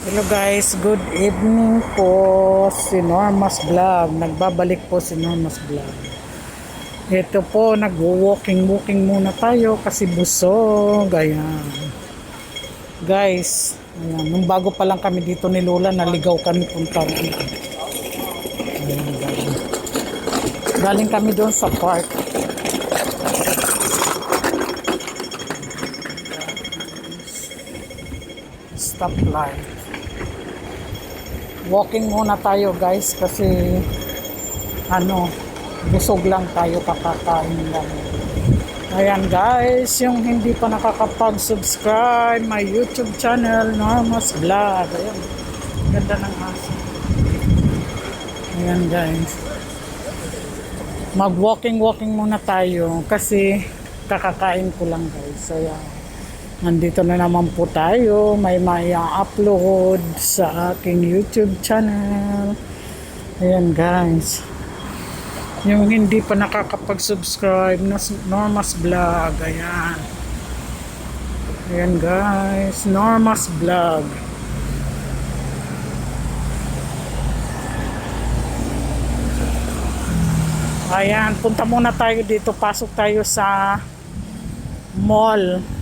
Hello guys, good evening po si Normas Vlog. Nagbabalik po si Normas Vlog. Ito po, nag-walking-walking muna tayo kasi busog. Ayan. Guys, ayan, nung bago pa lang kami dito ni Lola, naligaw kami punta rin. Ayan, galing. Kami doon sa park. Stoplight. Walking muna tayo guys kasi ano, busog lang tayo kakakain lang. Ayan guys, yung hindi pa nakakapag-subscribe my YouTube channel, Normas Vlog. Ayan, ganda ng aso. Ayan guys. Mag-walking-walking muna tayo kasi kakakain ko lang guys. Ayan. Nandito na naman po tayo. May may upload sa aking YouTube channel. Ayan guys. Yung hindi pa nakakapag-subscribe na Normas Vlog. Ayan. Ayan guys. Normas Vlog. Ayan. Punta muna tayo dito. Pasok tayo sa mall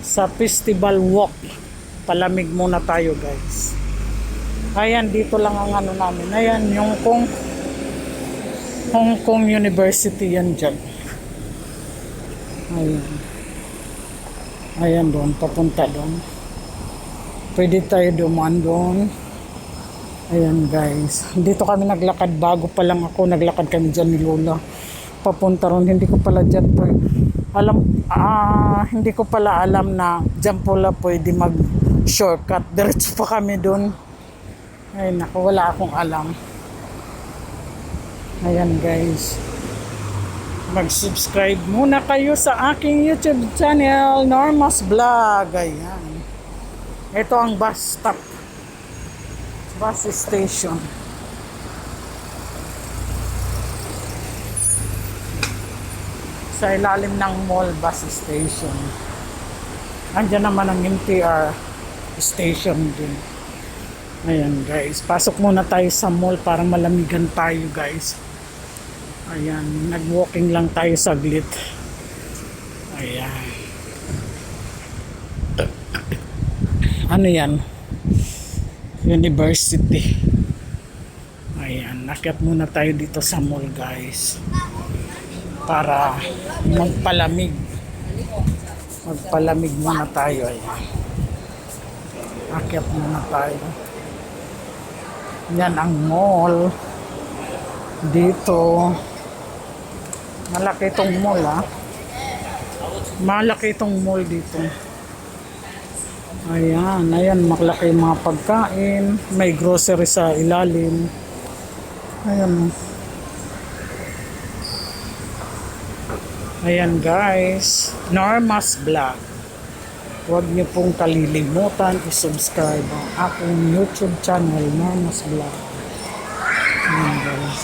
sa Festival Walk. Palamig muna tayo guys. Ayan, dito lang ang ano namin. Ayan, yung kung Hong Kong University yan dyan. Ayan. Ayan doon, papunta doon. Pwede tayo dumaan doon. Ayan guys. Dito kami naglakad bago pa lang ako. Naglakad kami dyan ni Lola. Papunta ron. Hindi ko pala dyan po. Alam, ah, hindi ko pala alam na dyan pala pwede mag shortcut. Diretso pa kami doon. Ay naku, wala akong alam. Ayan guys. Mag-subscribe muna kayo sa aking YouTube channel, Normas Vlog. Ayan. Ito ang bus stop. Bus station. Sa ilalim ng mall bus station. Andiyan naman ang MTR station din. Ayan guys, pasok muna tayo sa mall para malamigan tayo guys. Ayan, nag-walking lang tayo saglit. Ayan. Ano yan? University. Ayan, nakyat muna tayo dito sa mall guys. Para magpalamig. Magpalamig muna tayo. Ayan. Akyat muna tayo. Yan ang mall. Dito. Malaki itong mall ah. Malaki itong mall dito. Ayan, ayan, maklaki yung mga pagkain. May grocery sa ilalim. Ayan. Ayan guys, Normas Vlog. Huwag niyo pong kalilimutan i-subscribe ang aking YouTube channel, Normas Vlog. Ayan guys.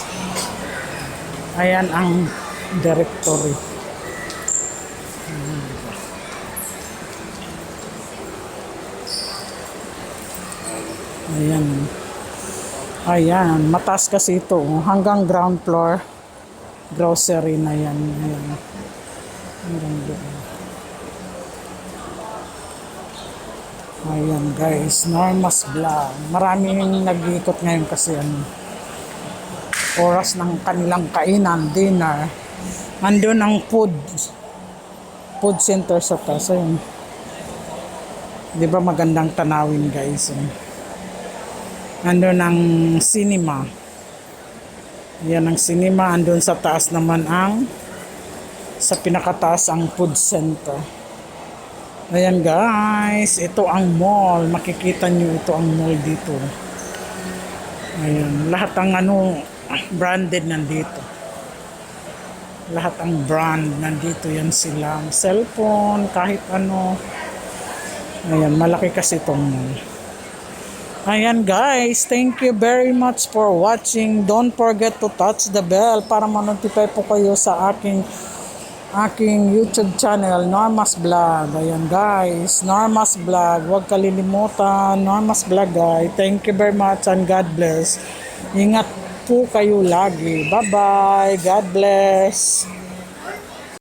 Ayan ang directory. Ayan. Ayan. Mataas kasi ito. Hanggang ground floor. Grocery na yan. Ayan. Hanggang doon. Ayan guys. Normas Vlog. Maraming nag-iikot ngayon kasi ano. Oras ng kanilang kainan, dinner. Andun ang food. Food center sa taas. Ayan. Di ba magandang tanawin guys? Ayan andun ang cinema. Yan ang cinema. Andun sa taas naman ang sa pinakataas ang food center. Ayan guys, ito ang mall. Makikita nyo ito ang mall dito. Ayan, lahat ang ano, branded nandito. Lahat ang brand nandito yan sila. Cellphone, kahit ano. Ayan, malaki kasi itong mall. Ayan guys, thank you very much for watching. Don't forget to touch the bell para ma-notify po kayo sa aking aking YouTube channel, Normas Vlog. Ayan guys, Normas Vlog. Huwag kalilimutan, Normas Vlog guys. Thank you very much and God bless. Ingat po kayo lagi. Bye-bye. God bless.